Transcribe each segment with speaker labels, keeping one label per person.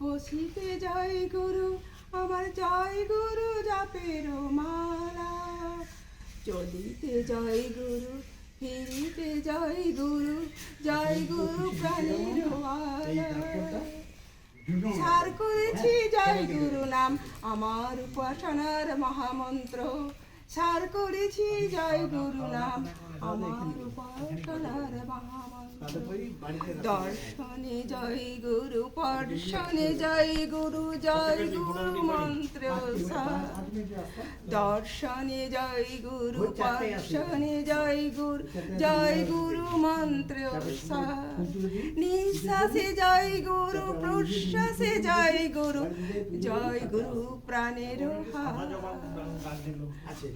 Speaker 1: বসিতে জয় গুরু, আমার জয় গুরু জপের মালা। চলিতে জয় গুরু, ফিরিতে জয় গুরু জয় গুরু প্রাণের সার করেছি জয় গুরু নাম, আমার উপাসনার মহামন্ত্র। সার করেছি জয় গুরু নাম, আমার উপাসনার মহামন্ত্র। দর্শনে জয় গুরু পর্শনে জয় গুরু জয় গুরু মন্ত্র দর্শনে জয় গুরু পর্শনে জয় গুরু জয় গুরু মন্ত্র নিঃশ্বাসে জয় গুরু প্রশ্বাসে জয় গুরু জয় গুরু প্রাণের হার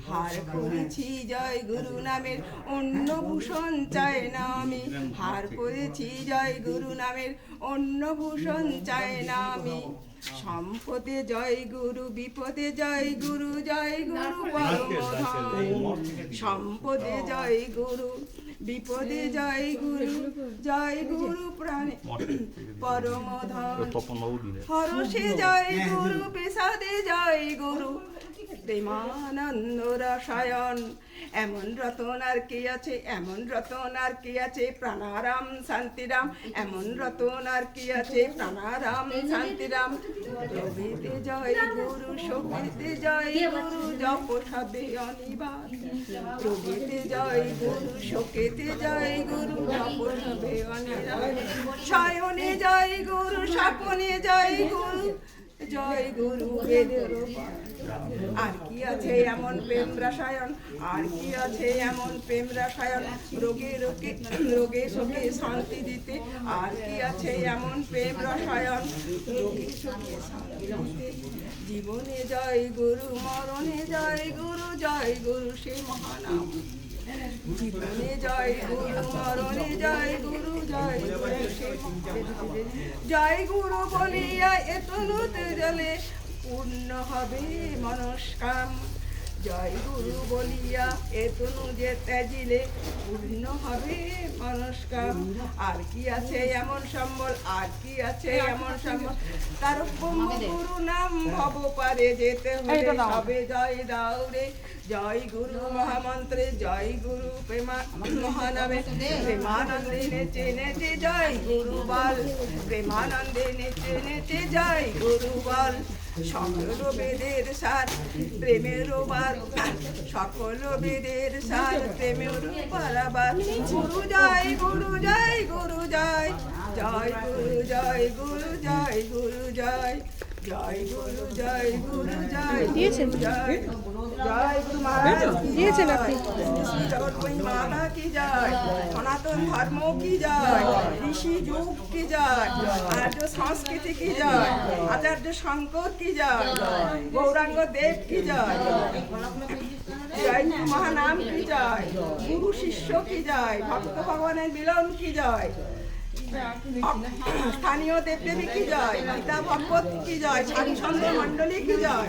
Speaker 1: হার করেছি জয় গুরু নামের অন্য ভূষণ চাই না আমি হার করেছি জয় গুরু নামের অন্য ভূষণ চাই না আমি সম্পদে জয় গুরু বিপদে জয় গুরু জয় গুরু সম্পদে জয় গুরু বিপদে জয় গুরু জয় গুরু প্রাণে
Speaker 2: দিলে
Speaker 1: হরষে জয় গুরু বিষাদে জয় গুরু প্রেমানন্দ রসায়ন এমন রতন আর কি আছে, এমন রতন আর কি আছে, প্রাণারাম শান্তিরাম। এমন রতন আর কি আছে, প্রাণারাম শান্তিরাম। রবিতে জয় গুরু, শোভিতে জয় গুরু, জপ সবে অনিবার রবিতে জয় গুরু শোকেতে জয় গুরু, জপ সবে অনিবার শয়নে জয় গুরু স্বপনে জয় গুরু জয় গুরু আর কি আছে এমন প্রেম রসায়ন? আর কি আছে এমন প্রেম রসায়ন? রোগে রোগে রোগে শোকে শান্তি দিতে। আর কি আছে এমন প্রেম রসায়ন? রোগে শোকে শান্তি জীবনে জয় গুরু, মরণে জয় গুরু জয় গুরু সে মহানাম। জীবনে জয় গুরু, মরণে জয় গুরু জয় গুরু সে। জয় গুরু বলিয়া এতনুতে জলে পূর্ণ হবে মনস্কাম। জয় গুরু বলিয়া এতনু যে ত্যাজিলে পূর্ণ হবে মনস্কাম আর কি আছে এমন সম্বল আর কি আছে এমন সম্বল? তার গুরু নাম ভব পারে যেতে হলে সবে জয় দাও রে। জয় গুরু মহামন্ত্রে জয় গুরু প্রেমা মহানামে প্রেমানন্দে নেচে নেচে জয় গুরু বল প্রেমানন্দে নেচে নেচে জয় গুরু বল সকল বেদের সার প্রেমের বার সকল বেদের সার প্রেমে পারাবার গুরু জয় গুরু জয় গুরু জয় জয় গুরু জয় গুরু জয় গুরু জয়। দিয়েছেন? দিয়েছেন আপনি? মাতা কি জয়? সনাতন ধর্ম কি জয়? ঋষি যুগ কি জয়? আর্য সংস্কৃতি কি জয়? আচার্য শঙ্কর কি জয়? গৌরাঙ্গ দেব কি জয়? জয় মহানাম কি জয়? গুরু শিষ্য কি জয়? ভক্ত ভগবানের মিলন কি জয়? স্থানীয় দেবদেবী কি জয়? গীতা ভগবত কি জয়? সারিচন্দ্র মণ্ডলী কি জয়?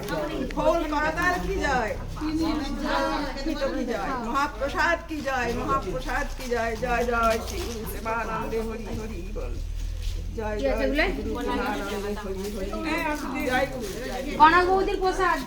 Speaker 1: খোল করতাল কি জয়? কি জয়? মহাপ্রসাদ কি জয়? মহাপ্রসাদ কি জয়? জয় জয় শ্রী গুরু সেবানন্দে হরি হরি বল। জয় গুরু।
Speaker 3: প্রসাদ।